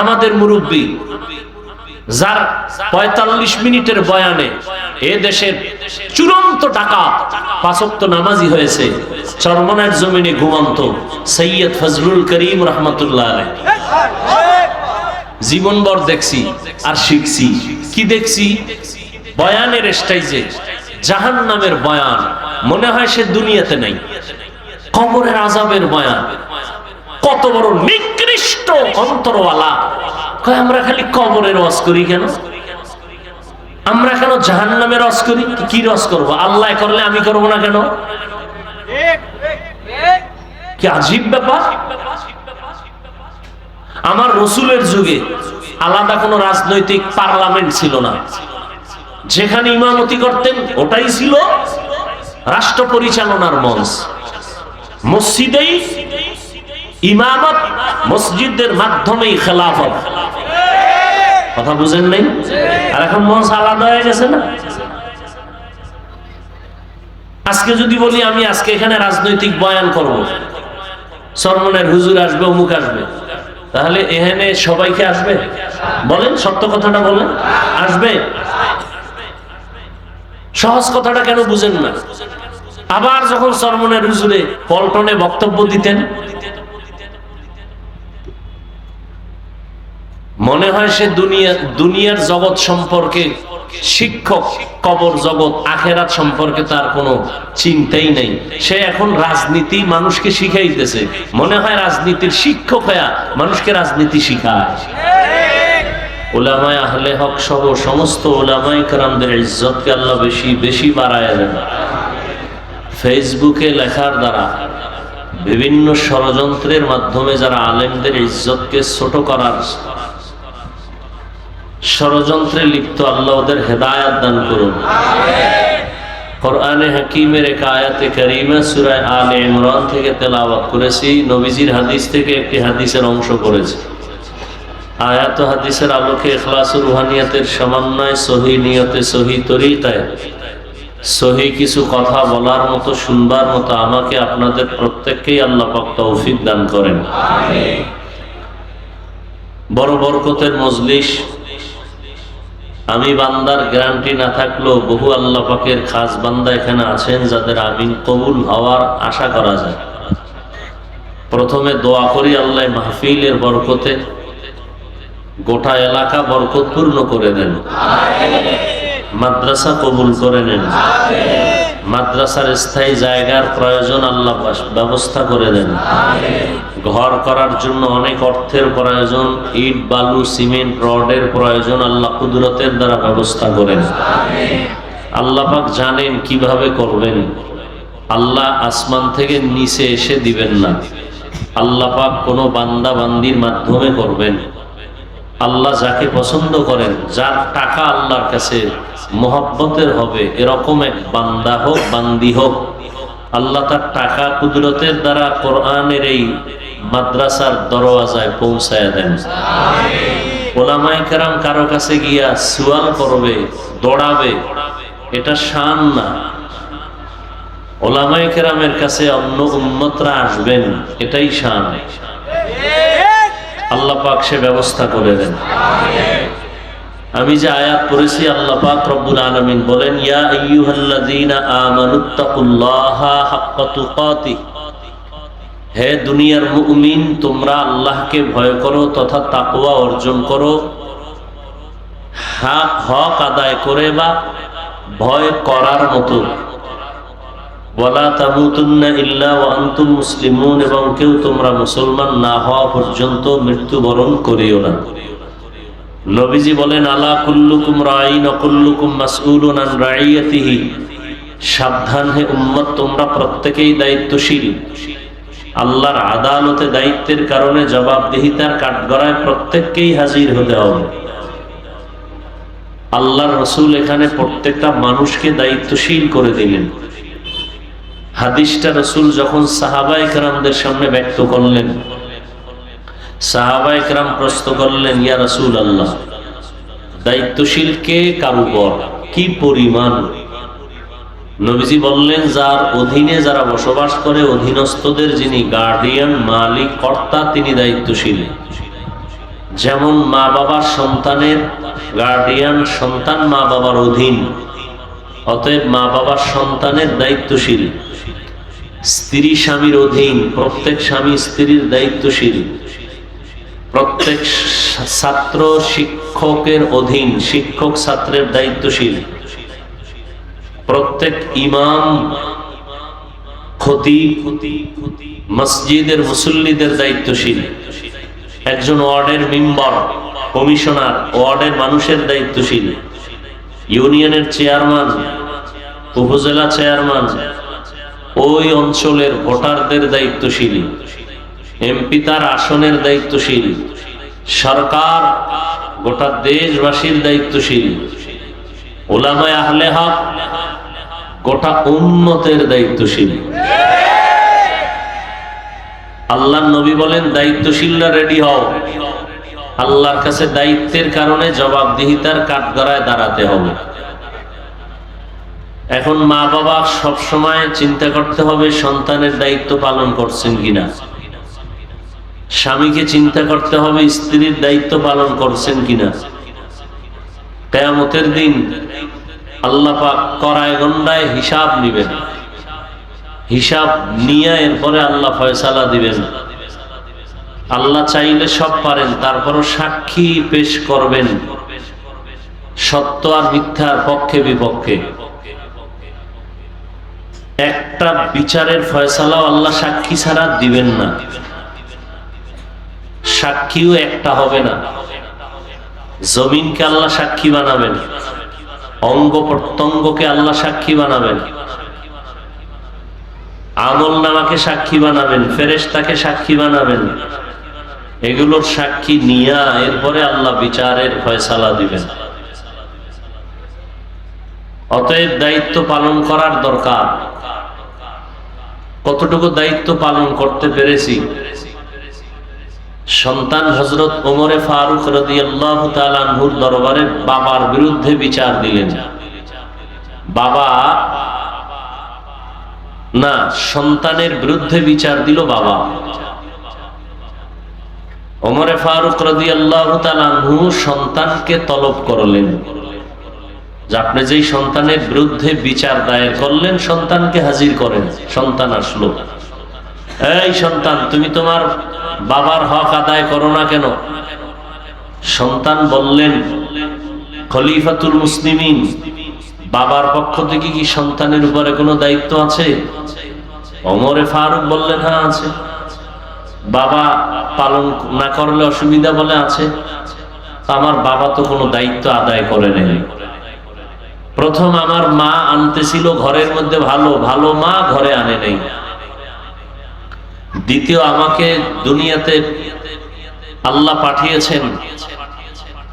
আমাদের মুরব্বী, যার পঁয়তাল্লিশ মিনিটের বয়ানে এ দেশের চূড়ান্ত টাকা পাঁচক্ত নামাজি হয়েছে, চরমনের জমিনে ঘুমন্ত সৈয়দ ফজলুল করিম রহমতুল্লাহ জীবনভর দেখছি আর শিখছি। কি দেখছি? বয়ানের স্টাইজে জাহান নামের বয়ান, মনে হয় সে দুনিয়াতে নাই। কবরের আজাবের বয়ান। কত বড় নিকৃষ্ট অন্তরওয়ালা। কয়, আমরা খালি কবরের রস করি কেন? আমরা কেন জাহান নামের রস করি? কি রস করব? আল্লাহ করলে আমি করব না কেন? কি আজীব ব্যাপার? আমার রসুলের যুগে আলাদা কোনো রাজনৈতিক পার্লামেন্ট ছিল না। যেখানে ইমামতি করতেন, ওটাই ছিল রাষ্ট্র পরিচালনার মঞ্চ। মসজিদেই ইমামত মসজিদের মাধ্যমেই খেলাফত। কথা বুঝেন নাই? আর এখন মঞ্চ আলাদা হয়ে গেছে না? আজকে যদি বলি, আমি আজকে এখানে রাজনৈতিক বয়ান করব। সরমনের হুজুর আসবে, অমুক আসবে। তাহলে এখানে সবাইকে আসবে? বলেন, সত্য কথাটা বলেন। আসবে? সহজ কথাটা কেন বুঝেন না? আবার যখন সরমনের হুজুরে পল্টনে বক্তব্য দিতেন মনে হয় সে দুনিয়া, দুনিয়ার জগৎ সম্পর্কে শিক্ষক, কবর জগৎ, আখেরাত সম্পর্কে তার কোনো চিন্তাই নেই। সে এখন রাজনীতি মানুষকে শিখাইতেছে। মনে হয় রাজনীতির শিক্ষক হয়ে মানুষকে রাজনীতি শিখায়। ওলামায় আহলে হক সহ সমস্ত ওলামাই কারামদের ইজ্জতকে আল্লাহ বেশি বেশি বাড়ায় দেন। ফেসবুকে লেখার দ্বারা বিভিন্ন ষড়যন্ত্রের মাধ্যমে যারা আলেমদের ইজ্জতকে ছোট করার ষড়যন্ত্রে লিপ্ত আল্লাহ ওদের হেদায়াত দান করুন। কোরআনে হাকিমের এক আয়াতে করিমা সুরায় ইমরান থেকে করেছি, নবীজির হাদিস থেকে একটি হাদিসের অংশ করেছি আয়াত হাদিসের আলোকে এখলাস রুহানিয়াতের সমন্বয়, সহি নিয়তে, সহি তরিকায় সহি কিছু কথা বলার মতো, শুনবার মতো আমাকে আপনাদের প্রত্যেককেই আল্লাহ পাক তৌফিক দান করেন। বড় বরকতের মজলিস আমি বান্দার গ্যারান্টি না থাকলেও বহু আল্লাহ পাকের খাস বান্দা এখানে আছেন যাদের আমিন কবুল হওয়ার আশা করা যায়। প্রথমে দোয়া করি আল্লাহ মাহফিলের বরকতে, গোটা এলাকা বরকতপূর্ণ করে দেন। মাদ্রাসা কবুল করে নেন। মাদ্রাসার স্থায়ী জায়গার প্রয়োজন আল্লাহ ব্যবস্থা করে দেন। ঘর করার জন্য অনেক অর্থের প্রয়োজন, ইট, বালু, সিমেন্ট, রডের প্রয়োজন আল্লাহ কুদরতের দ্বারা ব্যবস্থা করেন আল্লাহ পাক জানেন কীভাবে করবেন। আল্লাহ আসমান থেকে নিচে এসে দিবেন না। আল্লাহ পাক কোনো বান্দা বান্দির মাধ্যমে করবেন। আল্লাহ যাকে পছন্দ করেন, যার টাকা আল্লাহর কাছে মোহব্বতের হবে, এরকম এক বান্দা হোক, বান্দি হোক, আল্লাহ তার টাকা কুদরতের দ্বারা কোরআনের এই মাদ্রাসার দরওয়াজায় পৌঁছায় দেন। ওলামাই কেরাম কারও কাছে গিয়া সুয়াল করবে, দৌড়াবে, এটা শান না। ওলামাই কেরামের কাছে অন্য উন্মতরা আসবেন, এটাই শান। আল্লাহ পাক সে ব্যবস্থা করে দেন। আমি যে আয়াত পড়েছি, আল্লাহ পাক রব্বুল আলামিন বলেন, ইয়া আইয়ুহাল্লাযীনা আমানুত্তাকুল্লাহা হাক্কা তুকাতিহ। হে দুনিয়ার মুমিন, তোমরা আল্লাহকে ভয় করো তথা তাকওয়া অর্জন করো। হক আদায় করে বা ভয় করার মতো। এবং কেউ তোমরা মুসলমান না হওয়া পর্যন্ত মৃত্যুবরণ করিও না। নবীজি বলেন, আলা কুল্লুকুম রাইন কুল্লুকুম মাসউলুন আন রাইয়াতিহি। সাবধান হে উম্মত, তোমরা প্রত্যেকেই দায়িত্বশীল। আল্লাহর আদালতে দায়িত্বের কারণে জবাবদিহিতার কাঠগড়ায় প্রত্যেককেই হাজির হতে হবে। আল্লাহর রসুল এখানে প্রত্যেকটা মানুষকে দায়িত্বশীল করে দিলেন। হাদিসটা রসুল যখন সাহাবা একরামদের সামনে ব্যক্ত করলেন সাহাবা একরাম প্রশ্ন করলেন, ইয়া রসুল আল্লাহ দায়িত্বশীল কে কারু পর কি পরিমাণ? নবীজি বললেন, যার অধীনে যারা বসবাস করে, অধীনস্থদের যিনি গার্ডিয়ান মালিক, কর্তা, তিনি দায়িত্বশীল। যেমন মা বাবার সন্তানের গার্ডিয়ান সন্তান মা বাবার অধীন, অতএব মা বাবার সন্তানের দায়িত্বশীল। স্ত্রী স্বামীর অধীন, প্রত্যেক স্বামী স্ত্রীর দায়িত্বশীল। প্রত্যেক ছাত্র শিক্ষকের অধীন, শিক্ষক ছাত্রের দায়িত্বশীল। প্রত্যেক ইমাম ক্ষতি মসজিদের মুসল্লিদের দায়িত্বশীল। একজন ওয়ার্ডের মেম্বার, কমিশনার, ওয়ার্ডের মানুষের দায়িত্বশীল। ইউনিয়নের চেয়ারম্যান, উপজেলা চেয়ারম্যান ওই অঞ্চলের ভোটারদের দায়িত্বশীল। এমপি তার আসনের দায়িত্বশীল। সরকার গোটা দেশবাসীর দায়িত্বশীল। ওলামায় আহলে হক গোটা উন্মতের দায়িত্বশীল। আল্লাহ নবী বলেন, দায়িত্বশীলরা রেডি হও। আল্লাহর কাছে দায়িত্বের কারণে জবাবদিহিতার কাঠগড়ায় দাঁড়াতে হবে। এখন মা বাবা সব সময় চিন্তা করতে হবে সন্তানের দায়িত্ব পালন করছেন কিনা। স্বামীকে চিন্তা করতে হবে স্ত্রীর দায়িত্ব পালন করছেন কিনা। কেয়ামতের দিন আল্লাহ করায় গন্ডায় হিসাব নিবেন। হিসাব নিয়ে এরপরে আল্লাহ ফয়সালা দিবেন। আল্লাহ চাইলে সব পারেন, তারপরও সাক্ষী পেশ করবেন। সত্য আর মিথ্যার পক্ষে বিপক্ষে একটা বিচারের ফয়সালাও আল্লাহ সাক্ষী ছাড়া দিবেন না। সাক্ষীও একটা হবে না। জমিনকে আল্লাহ সাক্ষী বানাবেন। অঙ্গ প্রত্যঙ্গকে আল্লাহ সাক্ষী বানাবেন। আমল নামাকে সাক্ষী বানাবেন, ফেরেশতাকে সাক্ষী বানাবেন। এগুলোর সাক্ষী নিয়া এরপরে আল্লাহ বিচারের ফয়সালা দিবেন। অতএব দায়িত্ব পালন করার দরকার। কতটুকু দায়িত্ব পালন করতে পেরেছি? সন্তান হজরত ওমরে ফারুক রদি আল্লাহ তালুর দরবারে বাবার বিরুদ্ধে বিচার দিলেন। বাবা, না, সন্তানের বিরুদ্ধে বিচার দিল বাবা। ওমরে ফারুক রদি আল্লাহ তালু সন্তানকে তলব করলেন। যে আপনি যেই সন্তানের বিরুদ্ধে বিচার দায়ের করলেন, সন্তানকে হাজির করেন। সন্তান আসলো। এই সন্তান, তুমি তোমার বাবার হক আদায় করো না কেন? সন্তান বললেন, খলিফাতুল মুসলিমিন, বাবার পক্ষ থেকে কি সন্তানের উপরে কোনো দায়িত্ব আছে? অমরে ফারুক বললেন হ্যাঁ আছে। বাবা পালন না করলে অসুবিধা বলে আছে। আমার বাবা তো কোনো দায়িত্ব আদায় করে নেই। প্রথম আমার মা আনতেছিল ঘরের মধ্যে ভালো ভালো মা ঘরে আনে নেই। দ্বিতীয় আমাকে দুনিয়াতে আল্লাহ পাঠিয়েছেন।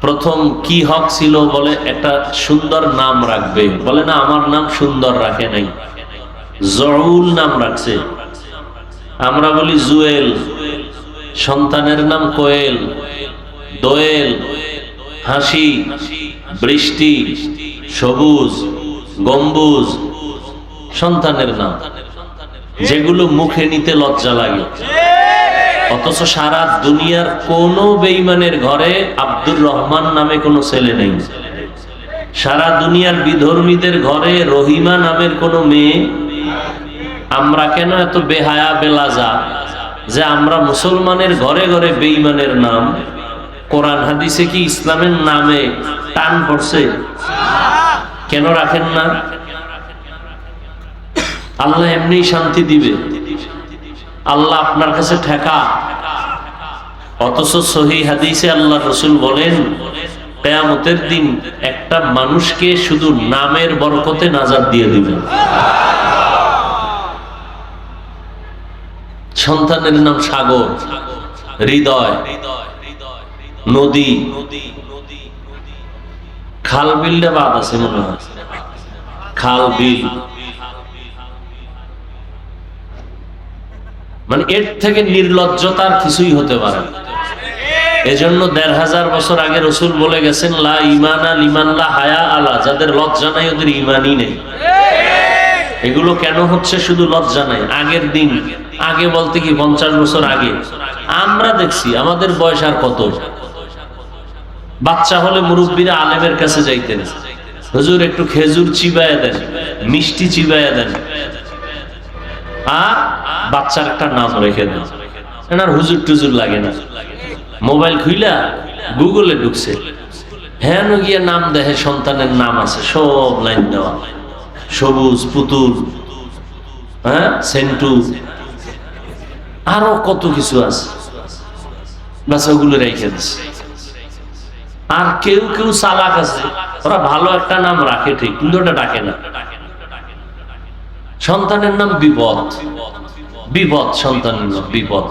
প্রথম কি হক ছিল বলে একটা সুন্দর নাম রাখবে। বলে না, আমার নাম সুন্দর রাখে নাই। জরুল নাম রাখছে। আমরা বলি জুয়েল। সন্তানের নাম কোয়েল। দোয়েল। হাসি। বৃষ্টি। সবুজ, গম্বুজ, সন্তানের নাম। যেগুলো মুখে নিতে লজ্জা লাগে। অথচ সারা দুনিয়ার কোন বেইমানের ঘরে আব্দুর রহমান নামে কোনো ছেলে নেই। সারা দুনিয়ার বিধর্মীদের ঘরে রহিমা নামের কোনো মেয়ে। আমরা কেন এত বেহায়া বেলাজা যে আমরা মুসলমানের ঘরে ঘরে বেইমানের নাম? কোরআন হাদিসে কি ইসলামের নামে টান পড়ছে? কেন রাখেন না? আল্লাহ এমনি শান্তি দিবে। আল্লাহ আপনার কাছে ঠেকা। অথচ সহি হাদিসে আল্লাহ রসুল বলেন, কেয়ামতের দিন একটা মানুষকে শুধু নামের বরকতে নাজার দিয়ে দিবেন সন্তানের নাম সাগর, হৃদয়। নদী। খাল বিলটা বাদ আছে মনে হয়। খাল বিল। মানে এর থেকে নির্লজ্জতার কিছুই হতে পারে এজন্য দেড় হাজার বছর আগে রসুল বলে গেছেন, লা ইমানা লিমান লা হায়া আলা। যাদের লজ্জা নাই, ওদের ইমানই নেই। এগুলো কেন হচ্ছে? শুধু লজ্জা নাই, আগের দিন। আগে বলতে কি, পঞ্চাশ বছর আগে? আমরা দেখছি, আমাদের বয়স আর কত? বাচ্চা হলে মুরব্বীরা আলেমের কাছে যাইতেন। হুজুর, একটু খেজুর চিবাইয়া দেন, মিষ্টি চিবাইয়া দেন। আর বাচ্চার একটা নাম রেখে দেন। এনার হুজুর টুজুর লাগে না। মোবাইল খুইলা গুগলে ঢুকছে। হ্যাঁ গিয়ে নাম দেখে সন্তানের নাম আছে, সব লাইন দেওয়া। সবুজ, পুতুল হ্যাঁ সেন্টু। আরও কত কিছু আছে। বাস ওগুলো রেখে দিচ্ছে আর কেউ কেউ চালাক আছে। ওরা ভালো একটা নাম রাখে ঠিক কিন্তু ওটা ডাকে না। সন্তানের নাম বিপদ। বিপদ সন্তানের নাম, বিপদ।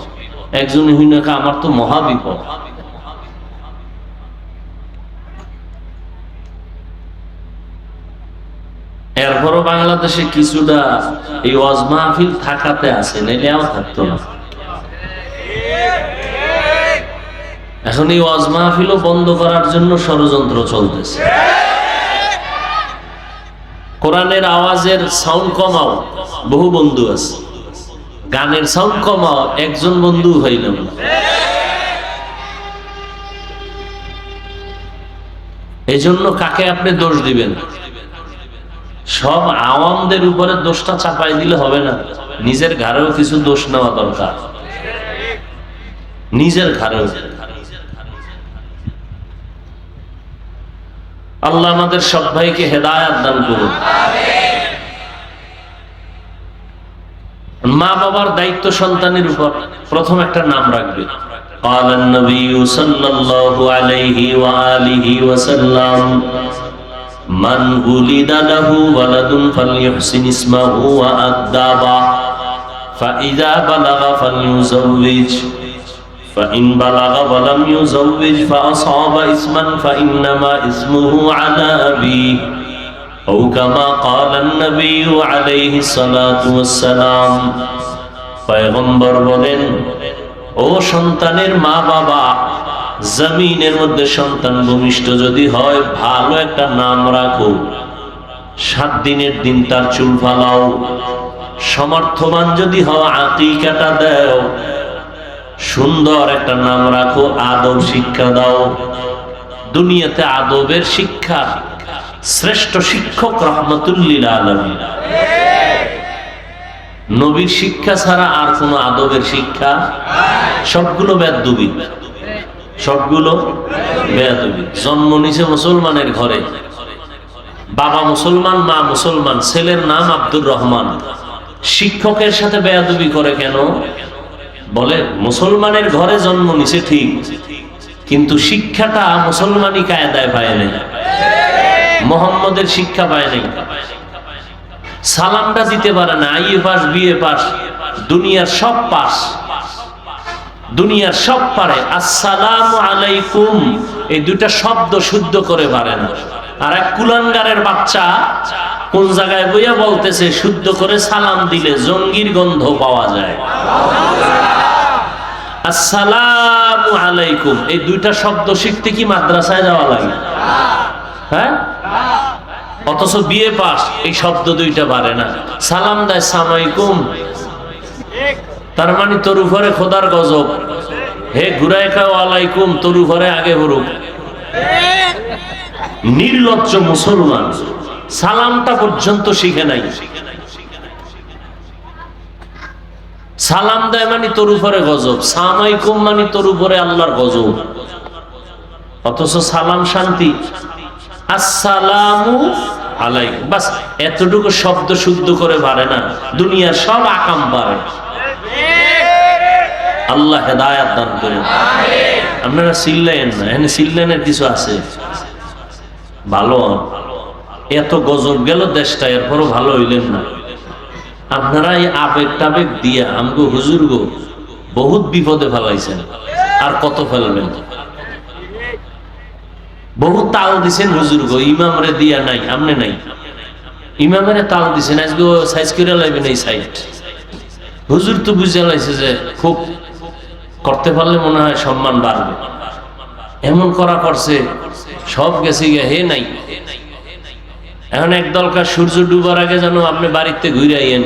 একজন হইনাকে আমার তো মহা বিপদ। এরপরও বাংলাদেশে কিছুটা এই ওয়াজ মাহফিল থাকাতে আছে নাইলেও থাকতো না। এখন এই ওয়াজ মাহফিলও বন্ধ করার জন্য ষড়যন্ত্র চলতেছে। কোরআনের আওয়াজের সাউন্ড কমাও, বহু বন্ধু আছে। গানের সাউন্ড কমাও, একজন বন্ধু হইল না। এই জন্য কাকে আপনি দোষ দিবেন? সব আওয়ামদের উপরে দোষটা চাপাই দিলে হবে না। নিজের ঘরেও কিছু দোষ নেওয়া দরকার। নিজের ঘরেও আল্লাহ আমাদের সব ভাইকে হেদায়াত দান করুন মা বাবার দায়িত্ব সন্তানের উপর প্রথম একটা নাম রাখবে قال النبي صلى الله عليه وآله وسلم من ولد له ولد فليحسن اسمه وأدبه فإذا بلغ فليزوج فإن بلغ ولم يزوج فأصاب اسما فإنما اسمه على أبيه أو كما قال النبي عليه الصلاة والسلام পয়গম্বর বলেন ও সন্তানের মা বাবা জমিনের মধ্যে সন্তান ভূমিষ্ঠ যদি হয় ভালো একটা নাম রাখো সাত দিনের দিন তার চুল ফালাও সমর্থবান যদি হও আকিকাটা দেও সুন্দর একটা নাম রাখো, আদব শিক্ষা দাও। দুনিয়াতে আদবের শিক্ষা শ্রেষ্ঠ শিক্ষক রহমতুল্লিল আলমী। নবীর শিক্ষা ছাড়া আর কোন আদবের শিক্ষা? সবগুলো বেদবি। সবগুলো বেদবি। জন্ম নিছে মুসলমানের ঘরে। বাবা মুসলমান, মা মুসলমান। ছেলের নাম আব্দুর রহমান। শিক্ষকের সাথে বেয়াদবি করে কেন? বলে, মুসলমানের ঘরে জন্ম নিছে ঠিক, কিন্তু শিক্ষাটা মুসলমানই কায়দায় পায় নাই। মোহাম্মদের শিক্ষা পায় নাই। সালামটা দিতে পারে না আইএ পাস বিএ পাস, দুনিয়ার সব পাস। দুনিয়ার সব পারে। আসসালাম আলাইকুম, এই দুইটা শব্দ শুদ্ধ করে পারে না। আর এক কুলাঙ্গারের বাচ্চা কোন জায়গায় বইয়া বলতেছে, শুদ্ধ করে সালাম দিলে জঙ্গির গন্ধ পাওয়া যায়। আসসালামু আলাইকুম। এই দুইটা শব্দ শিখতে কি মাদ্রাসায় যাওয়া লাগে? হ্যাঁ? অথচ বিয়ে পাস, এই শব্দ দুইটা পারে না। সালাম দেয় সামাইকুম তার মানে তোর উপরে খোদার গজব। হে ঘুরাই খাও আলাইকুম তোর উপরে আগে হরুক নির্লজ্জ মুসলমান। সালামটা পর্যন্ত শিখে নাই। সালাম দেয় মানে তোর উপরে গজব সামাইকুম মানে তোর উপরে আল্লাহর গজব। অথচ সালাম শান্তি। এতটুকু শব্দ শুদ্ধ করে পারে না, দুনিয়ার সব আকাম পারে আল্লাহ হেদায়াত দান করেন। আপনারা সিল্লাইন না, এখানে সিল্লাইনের কিছু আছে। ভালো এত গজব গেল দেশটা, এরপরও ভালো হইলেন না। আপনারা এই আবেগ টাবেগ দিয়া আমগো হুজুর গো বহুত বিপদে ফেলাইছেন, আর কত ফেলবেন? বহু তাল দিছেন হুজুর গো ইমাম রে দিয়া নাই, আমনে নাই। ইমামের তাল দিছেন, আজকে সাইজ করে লাইবেন এই সাইড। হুজুর তো বুঝে লাইছে যে খুব করতে পারলে মনে হয় সম্মান বাড়বে। এমন করা করছে, সব গেছে গিয়ে হে নাই। এখন এক দলকার সূর্য ডুবার আগে যেন আপনি বাড়িতে ঘুরে আইয়েন।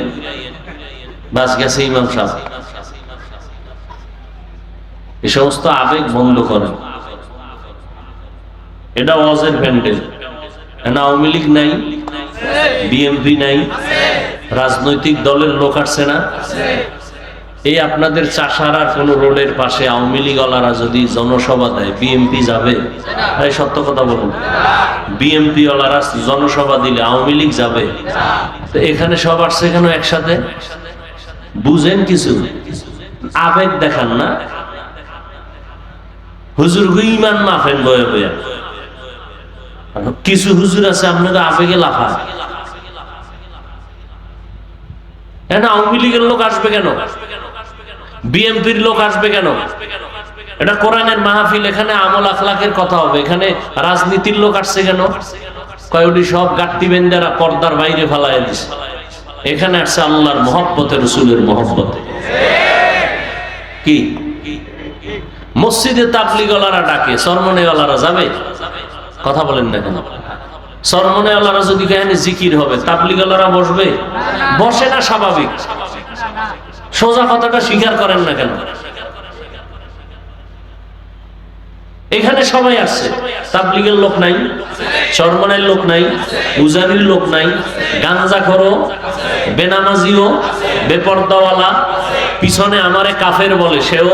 বাস গেছে ইমাম সাহেব। এই সমস্ত আবেগ বন্ধ করেন। এটা ওয়াজের প্যান্ডেল। আওয়ামী লীগ নাই? বিএমপি নাই? রাজনৈতিক দলের লোক আসছে না? এই আপনাদের চাষারার কোন রোডের পাশে আওয়ামী লীগ ওলারা যদি জনসভা দেয়, বিএমপি যাবে? এই সত্য কথা বলুন। বিএমপি ওলারা জনসভা দিলে আওয়ামী লীগ যাবে? তো এখানে সব আসছে কেন একসাথে? বুঝেন কিছু? আবেগ দেখান না। হুজুর ইমান মাফেন বয়ে বয়ে। কিছু হুজুর আছে, আপনাকে আবেগে লাফায়। এটা আওয়ামী লীগের লোক আসবে কেন? বিএমপির লোক আসবে কেন? এটা কোরআনের মাহফিল, এখানে আমল আখলাকের কথা হবে। এখানে রাজনীতির লোক আসছে কেন? কয়টি সব গাট্টি বেন্দারা পর্দার বাইরে ফালাই দিছে। এখানে আসছে আল্লাহর মহব্বতে, রসুলের মহব্বতে। কি? মসজিদে তাবলিগলারা ডাকে, সরমনেওয়ালারা যাবে? কথা বলেন না কেন? সরমনেওয়ালারা যদি এখানে জিকির হবে, তাবলিগলারা বসবে? বসে না স্বাভাবিক। সোজা কথাটা স্বীকার করেন না কেন? এখানে সবাই আসছে তাবলিগের লোক নাই চরমনের লোক নাই উজারির লোক নাই গাঞ্জা করো বেনামাজিও, বেপর্দাওয়ালা, পিছনে আমারে কাফের বলে, সেও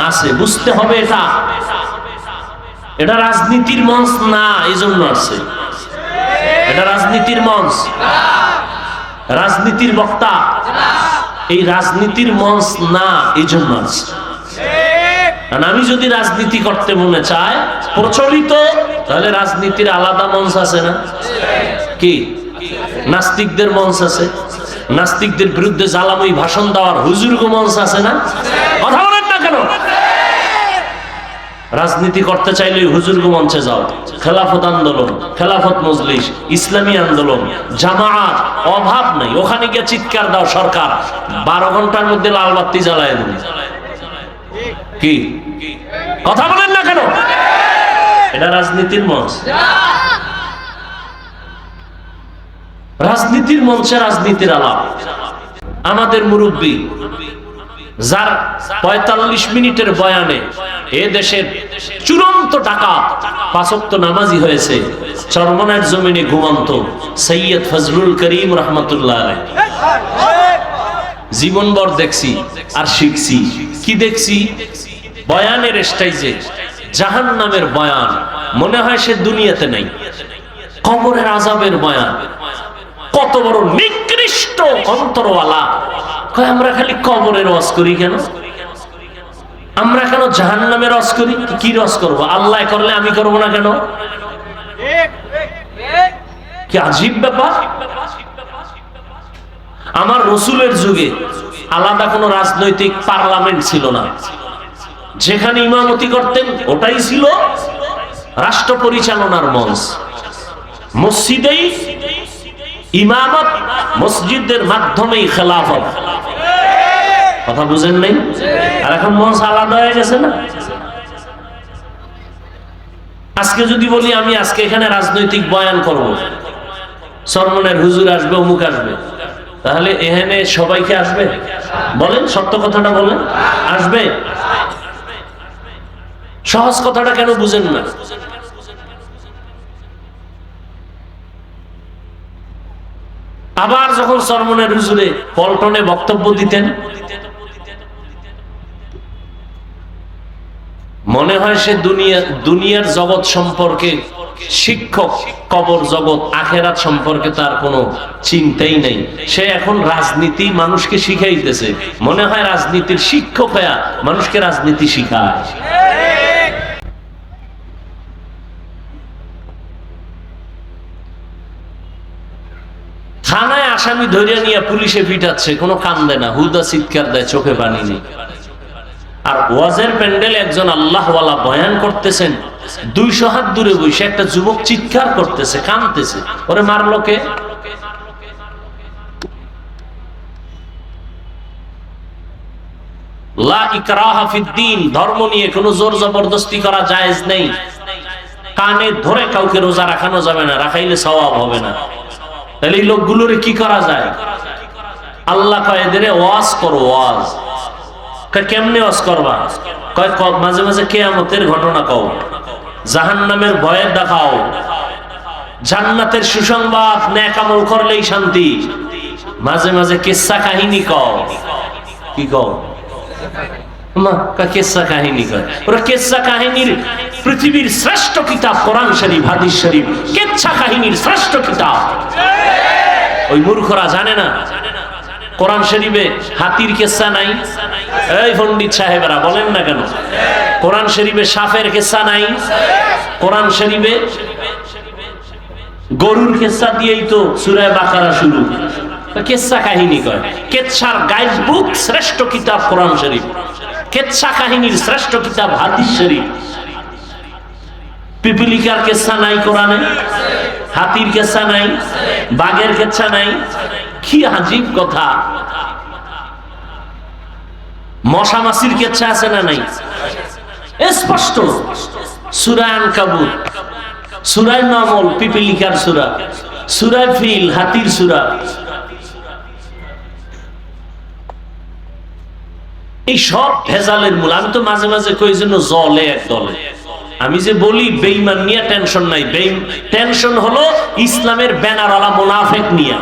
আছে। বুঝতে হবে এটা। এটা রাজনীতির মঞ্চ না এই জন্য আছে। এটা রাজনীতির মঞ্চ। রাজনীতির বক্তা। এই রাজনীতির মঞ্চ না এই জন্য আমি যদি রাজনীতি করতে মনে চাই প্রচলিত, তাহলে রাজনীতির আলাদা মঞ্চ আছে না? কি? নাস্তিকদের মঞ্চ আছে? নাস্তিকদের বিরুদ্ধে জ্বালাময়ী ভাষণ দেওয়ার হুজুর্গ মঞ্চ আছে না? কথা রাজনীতি করতে চাইলে হুজুর্গ মঞ্চে যাও। খেলাফত আন্দোলন, খেলাফত মজলিস, ইসলামী আন্দোলন, জামায়াত, অভাব নাই। ওখানে গিয়ে চিৎকার দাও সরকার। বারো ঘণ্টার মধ্যে লাল জ্বালায় দেবে। কি? কথা বলেন না কেন? এটা রাজনীতির মঞ্চ। রাজনীতির মঞ্চে রাজনীতির আলাপ। আমাদের মুরব্বী যার পঁয়তাল্লিশ মিনিটের বয়ানে এ দেশের চূড়ান্ত টাকা পাঁচক্ত নামাজি হয়েছে চরমনের জমিনে ঘুমন্ত সৈয়দ ফজলুল করিম রহমতুল্লাহ জীবনভর দেখছি আর শিখছি। কি দেখছি? বয়ানের স্টাইজে জাহান নামের বয়ান। মনে হয় সে দুনিয়াতে নাই। কবরের আজাবের বয়ান। কত বড় নিকৃষ্ট অন্তরওয়ালা। আমরা খালি কবরের রস করি কেন? আমরা কেন জাহান নামের রস করি? কি রস করব? আল্লাহ করলে আমি করব না কেন? কি আজীব ব্যাপার? আমার রসুলের যুগে আলাদা কোনো রাজনৈতিক পার্লামেন্ট ছিল না। যেখানে ইমামতি করতেন, ওটাই ছিল রাষ্ট্র পরিচালনার মঞ্চ। মসজিদেই ইমামত মসজিদের মাধ্যমেই খেলাফত। কথা বুঝেন নাই? আর এখন মঞ্চ আলাদা হয়ে গেছে না? আজকে যদি বলি, আমি আজকে এখানে রাজনৈতিক বয়ান করব। সরমনের হুজুর আসবে, অমুক আসবে। তাহলে এখানে সবাইকে আসবে? বলেন, সত্য কথাটা বলেন। আসবে? সহজ কথাটা কেন বুঝেন না? আবার যখন সরমনের হুজুরে পল্টনে বক্তব্য দিতেন, মনে হয় সে দুনিয়া দুনিয়ার জগৎ সম্পর্কে, শিক্ষক কবর জগৎ, আখেরাত সম্পর্কে তার কোনো চিন্তাই নেই। সে এখন রাজনীতি মানুষকে শিখাইতেছে। মনে হয় রাজনীতির শিক্ষক হয়ে মানুষকে রাজনীতি শিখায়। থানায় আসামি ধরিয়া নিয়ে পুলিশে পিটাচ্ছে, কোনো কান্দে না। হুদা চিৎকার দেয়, চোখে পানি নেই। আর ওয়াজের প্যান্ডেল একজন আল্লাহওয়ালা বয়ান করতেছেন, দুইশো হাত দূরে বসে একটা যুবক চিৎকার করতেছে, কানতেছে। ওরে মারলো কে? লা ইকরাহা ফিদ্দিন ধর্ম নিয়ে কোনো জোর জবরদস্তি করা জায়েজ নেই। কানে ধরে কাউকে রোজা রাখানো যাবে না, রাখাইলে সওয়াব হবে না। তাহলে এই লোকগুলোর কি করা যায়? আল্লাহ কয়েদের ওয়াজ করো, ওয়াজ। কেমনে ওয়াজ করবা? কয় মাঝে মাঝে কেয়ামতের ঘটনা কও। জাহান্নামের ভয়ের দেখাও। জান্নাতের সুসংবাদ ন্যাকামল করলেই শান্তি। মাঝে মাঝে কেসা কাহিনী কও। কি কও? কেসা কাহিনী কয়। ওরা কেসা কাহিনীর পৃথিবীর শ্রেষ্ঠ কিতাব, কোরআন শরীফ, হাদিস শরীফ, কেচ্ছা কাহিনীর শ্রেষ্ঠ কিতাব। ওই মূর্খরা জানে না। কোরআন শরীফে হাতির কেসা নাই? এই পণ্ডিত সাহেবেরা বলেন না কেন? কোরআন শরীফে সাফের কেসা নাই? কোরআন শরীফে গরুর কেসা দিয়েই তো সুরায় বাকারা শুরু। কেচ্ছা কাহিনী কয়? কেচ্ছার গাইড বুক শ্রেষ্ঠ কিতাব কোরআন শরীফ। কেচ্ছা কাহিনীর শ্রেষ্ঠ কিতাব হাদিস শরীফ। পিপিলিকার কেচ্ছা নাই কোরআনে? হাতির কেচ্ছা নাই, বাঘের কেচ্ছা নাই। কি আজীব কথা। মশা মাসির কেচ্ছা আছে না নাই? স্পষ্ট। সুরায়ন কাবুত সুরায় নমল, পিপিলিকার সুরা। সুরায় ফিল, হাতির সুরা। এই সব ভেজালের মূল। আমি তো মাঝে মাঝে কই জন্য জলে এক দলে। আমি যে বলি বেইমান নিয়ে টেনশন নাই। টেনশন হলো ইসলামের ব্যানারওয়ালা মোনাফেক নিয়ে।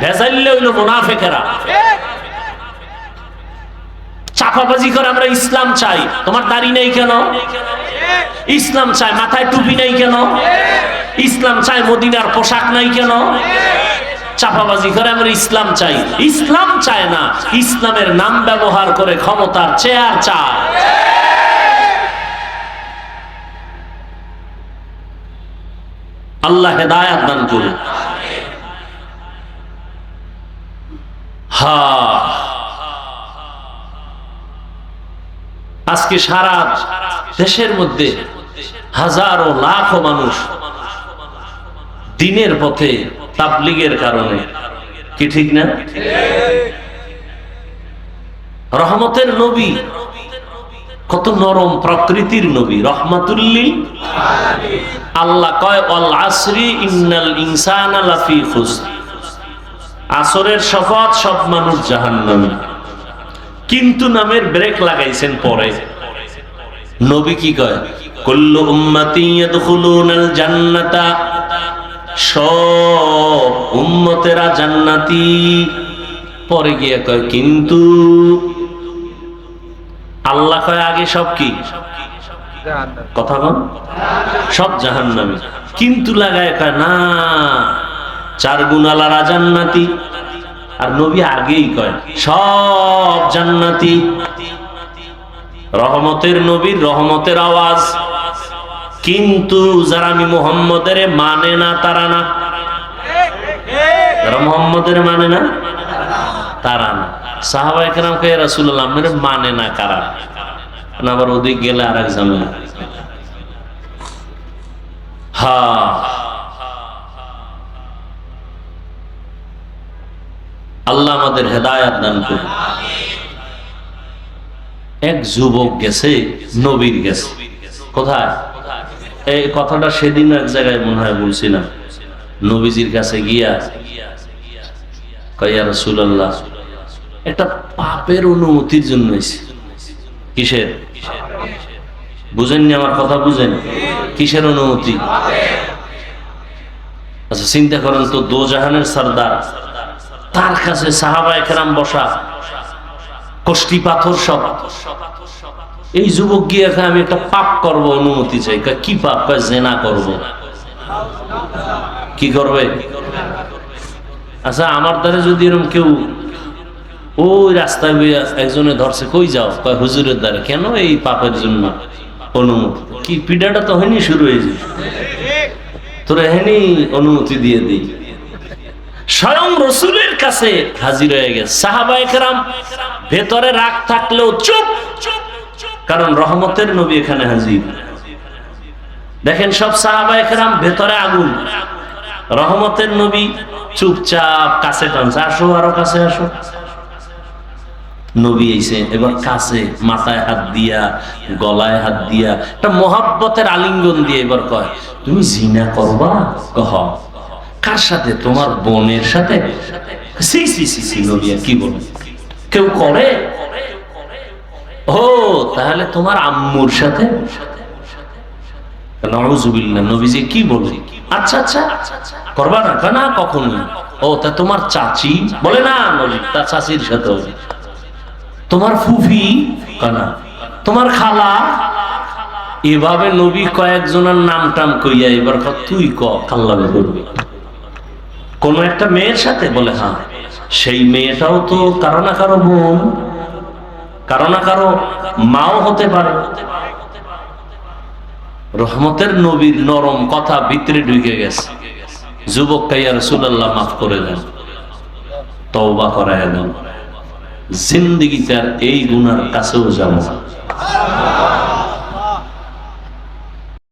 ভেজাইলে হইল মোনাফেকেরা। চাপাবাজি করে আমরা ইসলাম চাই। তোমার দাড়ি নেই কেন? ইসলাম চায়, মাথায় টুপি নাই কেন? ইসলাম চাই মদিনার পোশাক নাই কেন? চাপাবাজি করে আমরা ইসলাম চাই। ইসলাম চায় না, ইসলামের নাম ব্যবহার করে ক্ষমতার চেয়ার চায়। আল্লাহ হেদায়াত দান করুন। হা আজকে সারা দেশের মধ্যে হাজারো লাখো মানুষ দিনের পথে তাবলিগের কারণে। কি ঠিক না? রহমতের নবী কত নরম প্রকৃতির নবী, রহমাতুল্লিল আল্লাহ কয় অল আসরি ইন্নাল ইনসানা লাফি খুসর। আসরের শপথ সব মানুষ জাহান্নামী। কিন্তু নামের ব্রেক লাগাইছেন পরে। নবী কি কয়? কুল্লু উম্মতি ইয়াদখুলুনাল জান্নাতা। সব উম্মতেরা জান্নাতি। পরে গিয়ে কয়, কিন্তু আল্লাহ কয় আগে সব কি? কথা কন সব জাহান্নামী। কিন্তু লাগায় কয় না চার গুণালারা জান্নাতি। আর নবী আগেই কয় সব জান্নাতি। রহমতের নবীর রহমতের আওয়াজ। কিন্তু যারা আমি মোহাম্মদের মানে না তারা না। যারা মোহাম্মদের মানে না তারা না। মানে না কারা? আবার ওদিক গেলে আর এক হা। আল্লাহ আমাদের হেদায়াত দান করুন। এক যুবক গেছে, নবীর গেছে। কোথায়? এই কথাটা সেদিন এক জায়গায় মনে হয় বলছিলাম। নবীজির কাছে গিয়া কয়া রসুল্লাহ একটা পাপের অনুমতির জন্য কিসের? বুঝেননি আমার কথা, বুঝেন? কিসের অনুমতি? আচ্ছা চিন্তা করেন তো দো জাহানের সর্দার, তার কাছে সাহাবা একরাম বসা, কষ্টি পাথর সব। এই যুবক গিয়ে আমি একটা পাপ করব, অনুমতি চাই। কি পাপ? জেনা করব। কি করবে? আচ্ছা আমার দ্বারা যদি এরকম কেউ ওই রাস্তায় একজনে ধরছে, কই যাও? হুজুরের দ্বারা। কেন এই পাপের জন্য? অনুমতি। কি, পিডাটা তো হয়নি শুরু হয়েছে তোরা হেনি অনুমতি দিয়ে দিই। স্বয়ং রসুলের কাছে হাজির হয়ে গেছে। সাহাবা একরাম ভেতরে রাগ থাকলেও চুপ, কারণ রহমতের নবী এখানে হাজির। দেখেন সব সাহাবা একরাম ভেতরে আগুন। রহমতের নবী চুপচাপ কাছে টানছে। আসো, আরও কাছে আসো। নবী এসে এবার কাছে মাথায় হাত দিয়া, গলায় হাত দিয়া, একটা মহাব্বতের আলিঙ্গন দিয়ে এবার কয়, তুমি জিনা করবা? কহ, কার সাথে? তোমার বোনের সাথে? নবী কি কেউ করে? ও, তাহলে তোমার আম্মুর সাথে? নবীজি কি আচ্ছা আচ্ছা করবা না? কখনো ও, তা তোমার চাচি? বলে, না, নবী, তার চাচির সাথে। তোমার ফুফি? কানা তোমার খালা? এভাবে নবী কয়েকজনের নাম টাম কইয়া এবার তুই ক কাল্লাবে করবি? কোন একটা মেয়ের সাথে বলে হ্যাঁ সেই মেয়েটাও তো কারও না কারও বোন কারও না কারও মাও হতে পারে। রহমতের নবীর নরম কথা ভিতরে ঢুকে গেছে। যুবক কাইয়া রসুল্লাহ মাফ করে দেন, তওবা করায় দেন। জিন্দিগিতে তার এই গুনার কাছেও যাব।